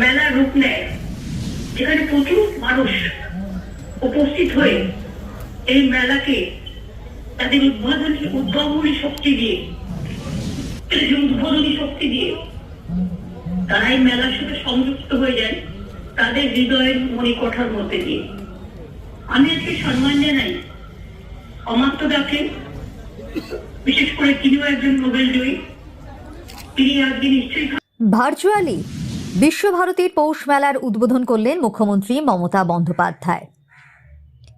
মেলা রূপ নেয়। যেখানে প্রচুর মানুষ উপস্থিত হয়ে এই মেলাকে তাদের উদ্বোধনী উদ্ভাবনী শক্তি দিয়ে উদ্বোধনী শক্তি দিয়ে তারা এই মেলার সাথে সংযুক্ত হয়ে যায় তাদের হৃদয়ের মণিকঠার মধ্যে দিয়ে। আমি আজকে সম্মান জানাই অমাত্য ডাকে বিশেষ করে তিনিও একজন নোবেল জয়ী। তিনি আজকে নিশ্চয়ই ভার্চুয়ালি বিশ্বভারতীর পৌষ মেলার উদ্বোধন করলেন মুখ্যমন্ত্রী মমতা বন্দ্যোপাধ্যায়।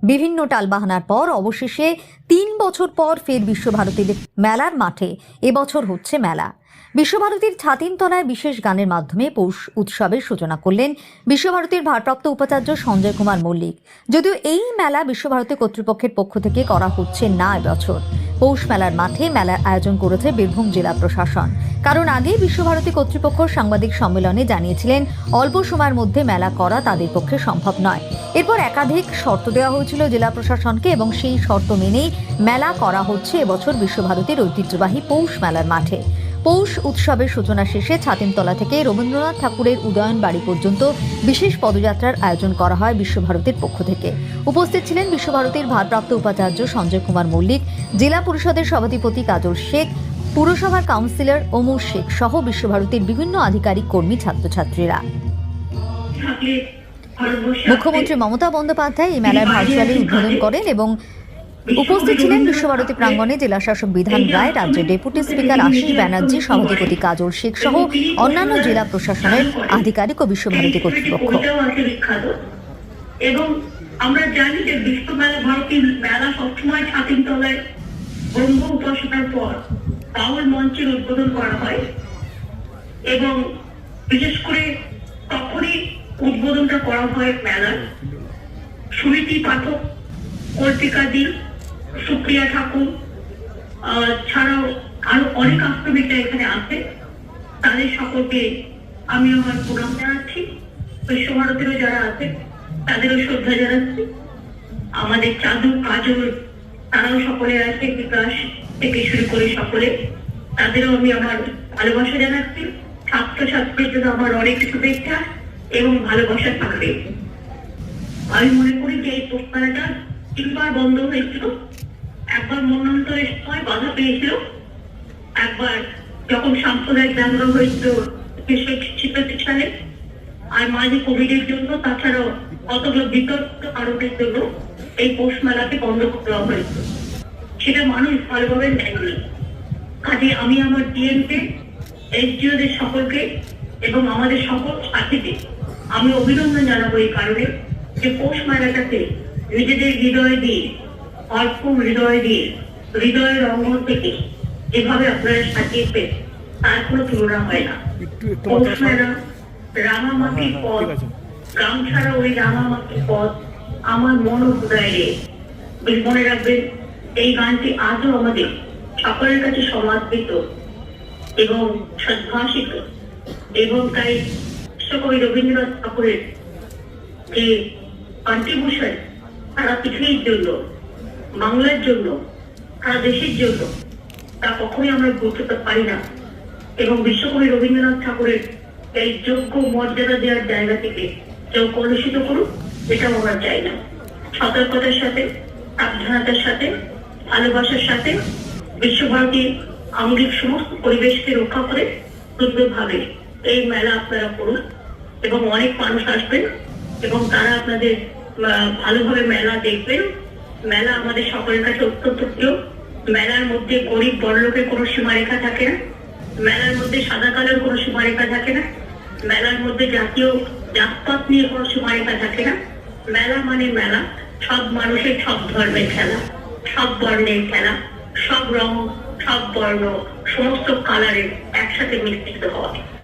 বিভিন্ন টালবাহানার পর অবশেষে তিন বছর পর ফের বিশ্বভারতীর মেলার মাঠে। এবছর হচ্ছে মেলা। বিশ্বভারতীর ছাতিনতলায় বিশেষ গানের মাধ্যমে পৌষ উৎসবের সূচনা করলেন বিশ্বভারতীর ভারপ্রাপ্ত উপাচার্য সঞ্জয় কুমার মল্লিক। যদিও এই মেলা বিশ্বভারতী কর্তৃপক্ষের পক্ষ থেকে করা হচ্ছে না এবছর। পৌষ মেলার মাঠে মেলার আয়োজন করেছে বীরভূম জেলা প্রশাসন। কারণ আগে বিশ্বভারতী কর্তৃপক্ষ সাংবাদিক সম্মেলনে জানিয়েছিলেন, অল্প সময়ের মধ্যে মেলা করা তাদের পক্ষে সম্ভব নয়। এরপর একাধিক শর্ত দেওয়া হয়েছিল জেলা প্রশাসনকে এবং সেই শর্ত মেনেই মেলা করা হচ্ছে এবছর বিশ্বভারতীর ঐতিহ্যবাহী পৌষ মেলার মাঠে। পৌষ উৎসবের সূচনা শেষে ছাতিমতলা থেকে রবীন্দ্রনাথ ঠাকুরের উদয়ন বাড়ি পর্যন্ত বিশেষ পদযাত্রার আয়োজন করা হয় বিশ্বভারতীর পক্ষ থেকে। উপস্থিত ছিলেন বিশ্বভারতীর ভারপ্রাপ্ত উপাচার্য সঞ্জয় কুমার মল্লিক জেলা পরিষদের সভাধিপতি কাজল শেখ পুরসভার কাউন্সিলর ওমর শেখ সহ বিশ্বভারতীর বিভিন্ন আধিকারিক কর্মী ছাত্রছাত্রীরা। মুখ্যমন্ত্রী মমতা বন্দ্যোপাধ্যায় এই মেলার ভার্চুয়ালি উদ্বোধন করেন এবং উপস্থিত ছিলেন বিশ্বভারতী প্রাঙ্গণে জেলা শাসক বিধান রায় রাজ্যের ডেপুটি স্পিকার আশিস ব্যানার্জি সভাধিপতি কাজল শেখ সহ অন্যান্য জেলা প্রশাসনের আধিকারিক ও বিশ্বভারতী কর্তৃপক্ষ। এবং আমরা জানি যে বিশ্ব মেলা ভারতীয় মেলা সবসময় ছাতিম তলায় ব্রহ্ম উপাসনার পর পাওয়ার মঞ্চের উদ্বোধন করা হয় এবং বিশেষ করে তখনই উদ্বোধনটা করা হয় মেলার। সুরীতি পাঠক কল্পিকা দি সুপ্রিয়া ঠাকুর ছাড়াও আরও অনেক আশ্রমিকরা এখানে আছে। তাদের সকলকে আমি আমার প্রণাম জানাচ্ছি। বিশ্বভারতেরও যারা আছে, তাদেরও শ্রদ্ধা জানাচ্ছি। আমাদের চাদু কাজল, তারাও সকলে আছে, বিকাশ থেকে শুরু করে সকলে। তাদেরও আমি আমার ভালোবাসা জানাচ্ছি। ছাত্র ছাত্রীর জন্য আমার অনেক শুভেচ্ছা এবং ভালোবাসা থাকবে। আমি মনে করি যে এই প্রস্তাবটা তিনবার বন্ধ হয়েছিল। একবার মন্বন্তরের সময় বাধা পেয়েছিল। একবার যখন সাম্প্রদায়িক জাগরণ হয়েছিল ছেষট্টি সালে আর মাঝে কোভিড এর জন্য, তাছাড়াও কতগুলো বিতর্ক কারণের জন্য এই পৌষ মেলাকে বন্ধ দেওয়া হয়েছিল সেটা মানুষ ভালোভাবে নেয়নি কাজে আমি আমার ডিএমকে এসডিওদের সকলকে এবং আমাদের সকল সাথীদের আমি অভিনন্দন জানাব এই কারণে যে পৌষ মেলাটাকে নিজেদের হৃদয় দিয়ে অল্প হৃদয় দিয়ে হৃদয়ের অঙ্গ থেকে এভাবে আপনারা সাজিয়েছেন তার কোনো তুলনা হয় না। পৌষ মেলা রামামাটির পথ গ্রাম ছাড়া ওই রামামাটির পথ আমার মন হৃদয়ে বেশ মনে রাখবেন এই গানটি আজও আমাদের সকলের কাছে সমাদৃত এবং সদ্ভাষিত। এবং তাই বিশ্বকবি রবীন্দ্রনাথ ঠাকুরের যে কন্ট্রিবিউশন সারা পৃথিবীর জন্য বাংলার জন্য, সারা দেশের জন্য, তা কখনোই আমরা বুঝতে পারি না। এবং বিশ্বকবি রবীন্দ্রনাথ ঠাকুরের এই যোগ্য মর্যাদা দেওয়ার জায়গা থেকে কেউ কলুষিত করুক, এটাও আমরা চাই না। সতর্কতার সাথে, সাবধানতার সাথে, ভালোবাসার সাথে, বিশ্বভারতী আঙ্গিক সমস্ত পরিবেশকে রক্ষা করে সুন্দরভাবে এই মেলা আপনারা করুন এবং অনেক মানুষ আসবেন এবং তারা আপনাদের ভালোভাবে মেলা দেখবেন। মেলা আমাদের সকলের কাছে অত্যন্ত প্রিয়। মেলার মধ্যে গরিব বড়লোকের কোনো সীমারেখা থাকে না। মেলার মধ্যে সাদা কালোর কোনো সীমারেখা থাকে না। মেলার মধ্যে জাতীয় জাতপাত নিয়ে কোনো সীমারেখা থাকে না। মেলা মানে মেলা। সব মানুষের সব ধর্মের খেলা। সব বর্ণের খেলা। সব রং সব বর্ণ, সমস্ত কালারের একসাথে মিশ্রিত হওয়া